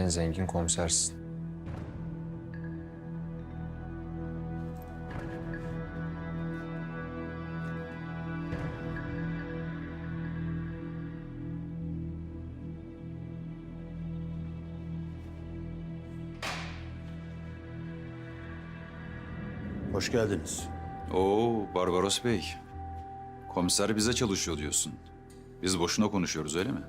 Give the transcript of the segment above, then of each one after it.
En zengin komisersin. Hoş geldiniz. Oo Barbaros Bey. Komiser bize çalışıyor diyorsun. Biz boşuna konuşuyoruz öyle mi?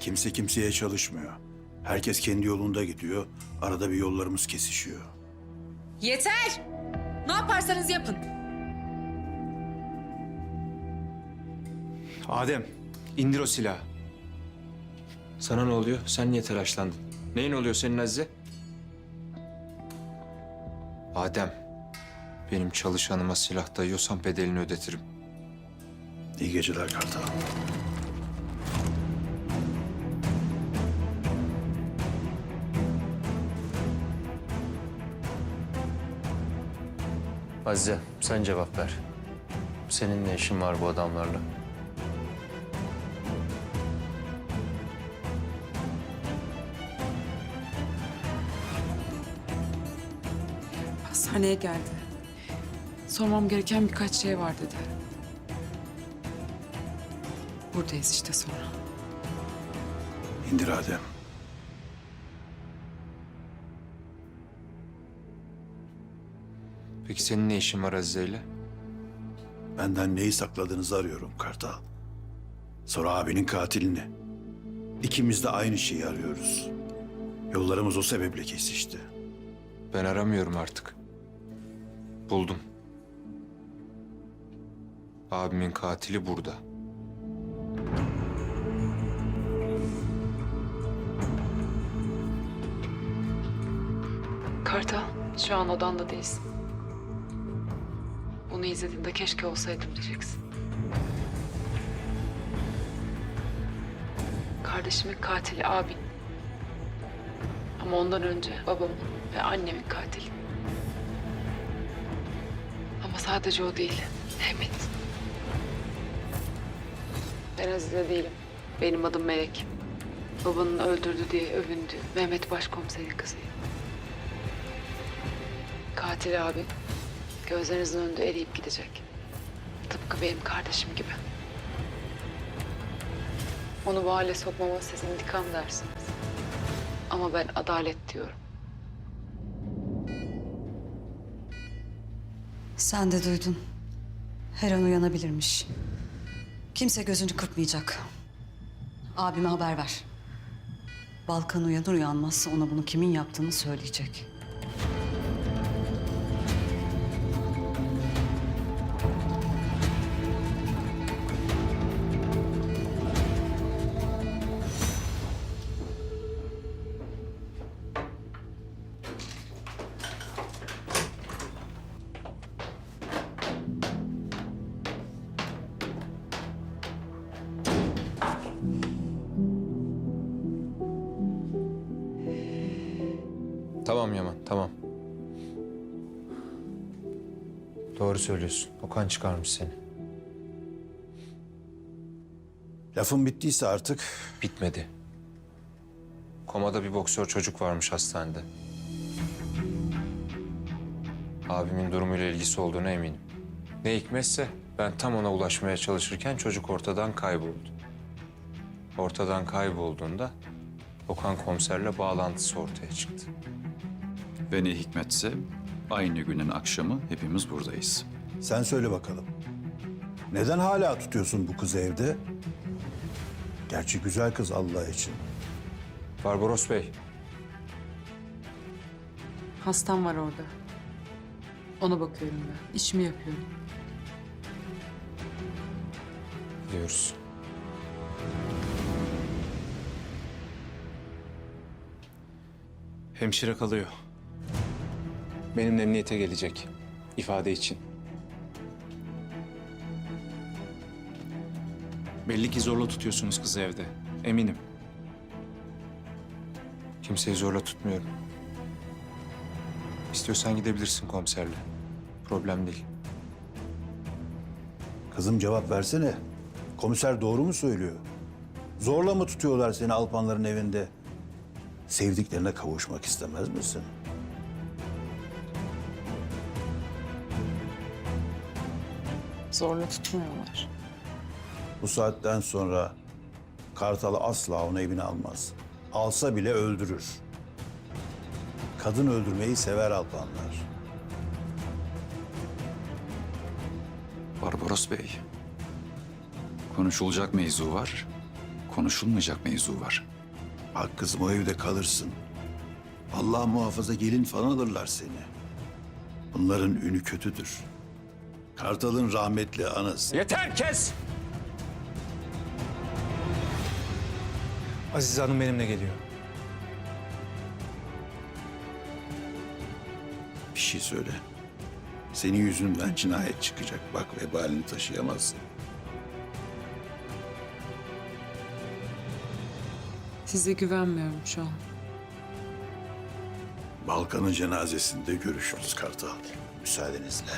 Kimse kimseye çalışmıyor. Herkes kendi yolunda gidiyor. Arada bir yollarımız kesişiyor. Yeter! Ne yaparsanız yapın. Adem, indir o silahı. Sana ne oluyor? Sen niye telaşlandın? Neyin oluyor senin Azize? Adem, benim çalışanıma silah dayıyorsan bedelini ödetirim. İyi geceler Kartal. Azize sen cevap ver. Senin ne işin var bu adamlarla? Hastaneye geldi. Sormam gereken birkaç şey var dedi. Buradayız işte sonra. İndir Adem. Peki senin ne işin var Azize'yle? Benden neyi sakladığınızı arıyorum Kartal. Sonra abinin katilini. İkimiz de aynı şeyi arıyoruz. Yollarımız o sebeple kesişti. Ben aramıyorum artık. Buldum. Abimin katili burada. Kartal, şu an odanda değilsin. Bunu izlediğinde keşke olsaydım diyeceksin. Kardeşimin katili abin. Ama ondan önce babamın ve annemin katili. Ama sadece o değil, Mehmet. Ben Azize değilim. Benim adım Melek. Babanın öldürdü diye övündü. Mehmet başkomiserin kızıyım. Katil abi gözlerinizin önünde eriyip gidecek. Tıpkı benim kardeşim gibi. Onu bu hale sokmama siz intikam dersiniz. Ama ben adalet diyorum. Sen de duydun. Her an uyanabilirmiş. Kimse gözünü kırpmayacak. Abime haber ver. Balkan uyanır uyanmaz ona bunu kimin yaptığını söyleyecek. Doğru söylüyorsun. Okan çıkarmış seni. Lafın bittiyse artık Bitmedi. Komada bir boksör çocuk varmış hastanede. Abimin durumuyla ilgisi olduğuna eminim. Ne hikmetse ben tam ona ulaşmaya çalışırken çocuk ortadan kayboldu. Ortadan kaybolduğunda Okan komiserle bağlantısı ortaya çıktı. Ve ne hikmetse aynı günün akşamı hepimiz buradayız. sen söyle bakalım. Neden hala tutuyorsun bu kızı evde? Gerçi güzel kız Allah için. Barbaros Bey, Hastam var orada. Ona bakıyorum ben. İşimi yapıyorum. diyoruz. Hemşire kalıyor. Benimle emniyete gelecek. ifade için. Belli ki zorla tutuyorsunuz kızı evde. Eminim. Kimseyi zorla tutmuyorum. İstiyorsan gidebilirsin komiserle. Problem değil. Kızım cevap versene. Komiser doğru mu söylüyor? Zorla mı tutuyorlar seni Alpanların evinde? sevdiklerine kavuşmak istemez misin? Zorla tutmuyorlar. Bu saatten sonra Kartal'ı asla onu evine almaz. Alsa bile öldürür. Kadın öldürmeyi sever Alpanlar. Barbaros Bey. Konuşulacak mevzu var, konuşulmayacak mevzu var. Bak kızım o evde kalırsın. Allah muhafaza gelin falan alırlar seni. Bunların ünü kötüdür. Kartal'ın rahmetli anası. Yeter kes! Azize Hanım benimle geliyor. Bir şey söyle. Senin yüzünden cinayet çıkacak. Bak vebalini taşıyamazsın. Size güvenmiyorum şu an. Balkan'ın cenazesinde görüşürüz Kartal. Müsaadenizle.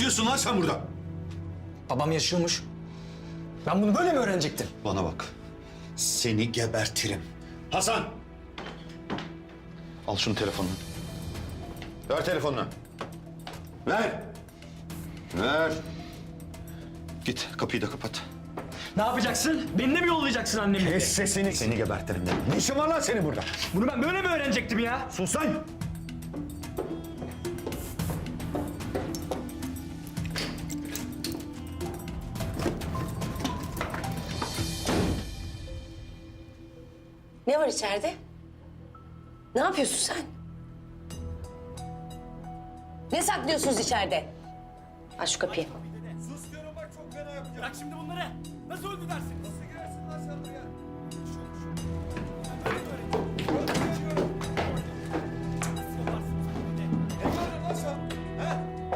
Diyorsun lan sen burada? Babam yaşıyormuş. Ben bunu böyle mi öğrenecektim? Bana bak. Seni gebertirim. Hasan! Al şunu telefonunu. Ver telefonunu. Ver. Ver. Git kapıyı da kapat. Ne yapacaksın? Beni de mi yollayacaksın annemle? Kes sesini. Seni gebertirim dedim. Ne işin var lan senin burada? Bunu ben böyle mi öğrenecektim ya? Sus lan. Ne var içeride? Ne yapıyorsun sen? Ne saklıyorsunuz içeride? Aç şu kapıyı. Bırak şimdi bunları. Nasıl öldü dersin? Nasıl girersin lan sen buraya?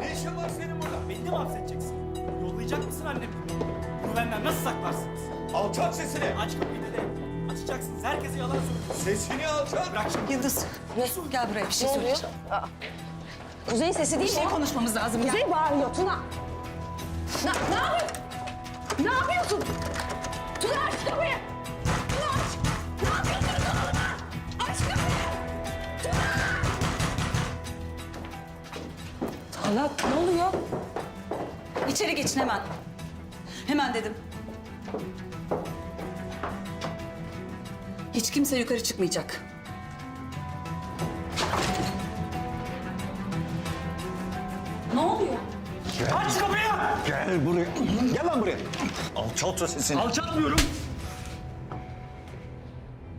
Ne işin var senin burada? Beni mi hapsedeceksin? Yollayacak mısın annemi? Bunu benden nasıl saklarsınız? Alçak sesini. Aç kapıyı dede. Açacaksınız. Herkese yalan söylüyorsun. Sesini alçak. Bırak şimdi. Yıldız gel buraya bir şey Ne söyleyeceğim. Kuzey'in sesi değil Bir şey konuşmamız lazım. Kuzey bağırıyor Tuna. Ne, ne yapıyorsun? Ne yapıyorsun? Tuna aç kapıyı. Tuna aç. Ne yapıyorsun oğluma? Aç kapıyı. Allah ne oluyor? İçeri geçin hemen. Hemen dedim. Hiç kimse yukarı çıkmayacak. Ne oluyor? Aç kapıyı. Gel buraya. Gel lan buraya. Alçaltça sesini. Alçaltmıyorum.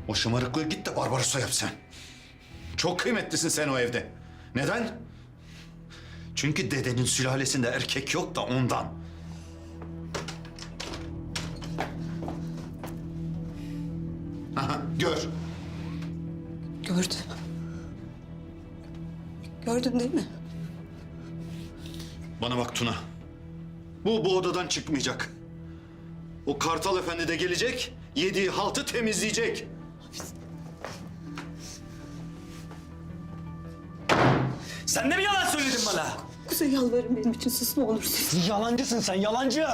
O şımarıklığı git de Barbaros'a yap sen. Çok kıymetlisin sen o evde. Neden? Çünkü dedenin sülalesinde erkek yok da ondan. Gör. Gördüm. Gördün değil mi? Bana bak Tuna. Bu bu odadan çıkmayacak. O Kartal Efendi de gelecek, yediği haltı temizleyecek. Sen de mi yalan söyledin bana? Kuzey yalvarırım benim için sus ne olursun. Yalancısın sen yalancı.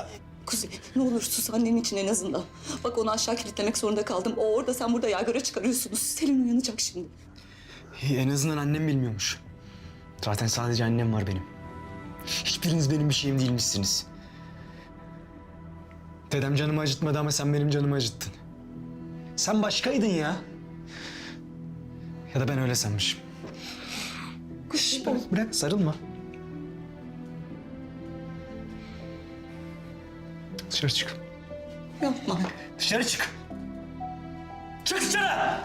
Kuzey ne olur sus annenin için en azından. Bak onu aşağı kilitlemek zorunda kaldım. O orada sen burada yaygara çıkarıyorsunuz. Selin uyanacak şimdi. En azından annem bilmiyormuş. Zaten sadece annem var benim. Hiçbiriniz benim bir şeyim değilmişsiniz. Dedem canımı acıtmadı ama sen benim canımı acıttın. Sen başkaydın ya. Ya da ben öyle sanmışım. Şş, bırak, bırak sarılma. Dışarı çık. Yapma. Dışarı çık. Çık dışarı!